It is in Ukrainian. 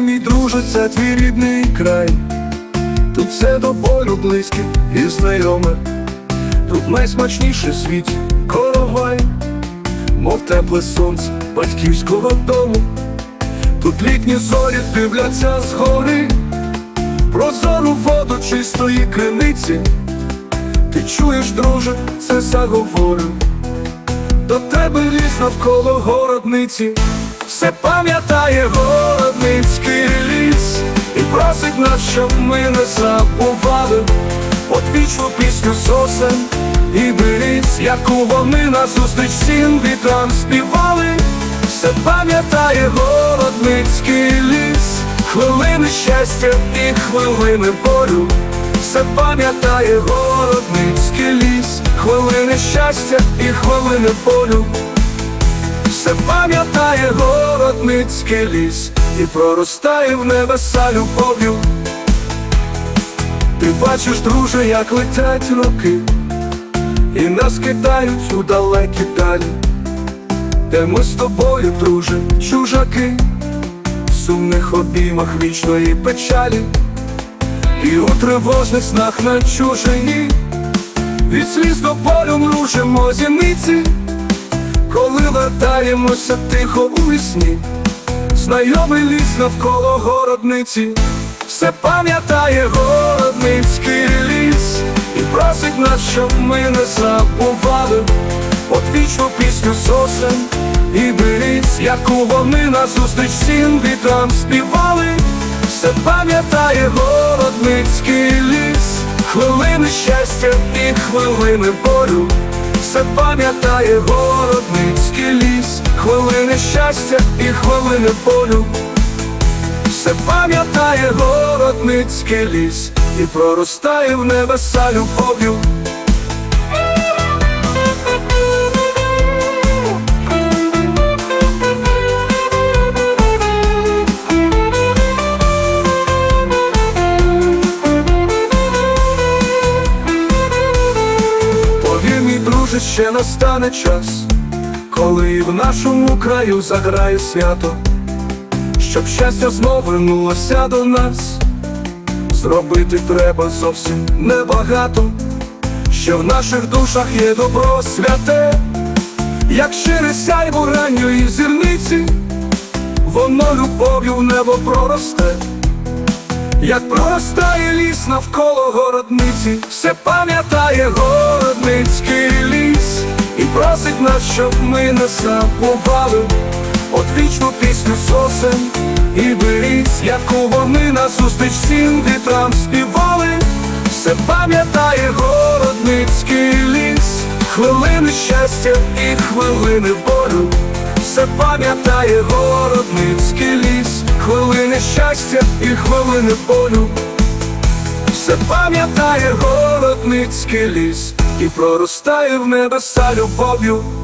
мій друже, твій рідний край. Тут все до болю близьке і знайоме. Тут найсмачніше світ коровай, мов тепле сонце батьківського дому. Тут літні зорі дивляться згори, прозору воду чистої криниці. Ти чуєш, друже, це заговорю. До тебе ліс навколо городниці, все пам'ятає городницький ліс і просить нас, щоб ми не забували Отвічну пісню сосен і беріз, яку вони назустріч всім вітрам співали, все пам'ятає городницький ліс, хвилини щастя і хвилини болю. Все пам'ятає городницький ліс, хвилини щастя і хвилини болю. Все пам'ятає городницький ліс і проростає в небеса любов'ю. Ти бачиш, друже, як летять роки, і нас кидають у далекі далі, де ми з тобою, друже, чужаки, в сумних обіймах вічної печалі, і у тривожних снах на чужині, від сліз до болю мружимо зіниці, коли вертаємося тихо у вісні, знайомий ліс навколо городниці. Все пам'ятає городницький ліс І просить нас, щоб ми не забували Отвічну пісню сосен і беріз, яку вони назустріч всім вітрам співали. Все пам'ятає городницький ліс, хвилини щастя і хвилини болю. Все пам'ятає городницький ліс, хвилини щастя і хвилини болю. Все пам'ятає городницький ліс і проростає в небеса любов'ю. Друже, ще настане час, коли в нашому краю заграє свято щоб щастя знов вернулося до нас, зробити треба зовсім небагато, що в наших душах є добро святе, як щире сяйво ранньої зірниці, воно любов'ю в небо проросте, як проростає ліс навколо городниці, все пам'ятає городницький просить нас, щоб ми не забували. Отвічну пісню сосен і беріз, яку вони назустріч всім вітрам співали, все пам'ятає городницький ліс, хвилини щастя і хвилини болю, все пам'ятає городницький ліс, хвилини щастя і хвилини болю, все пам'ятає городницький ліс і проростає в небеса любов'ю.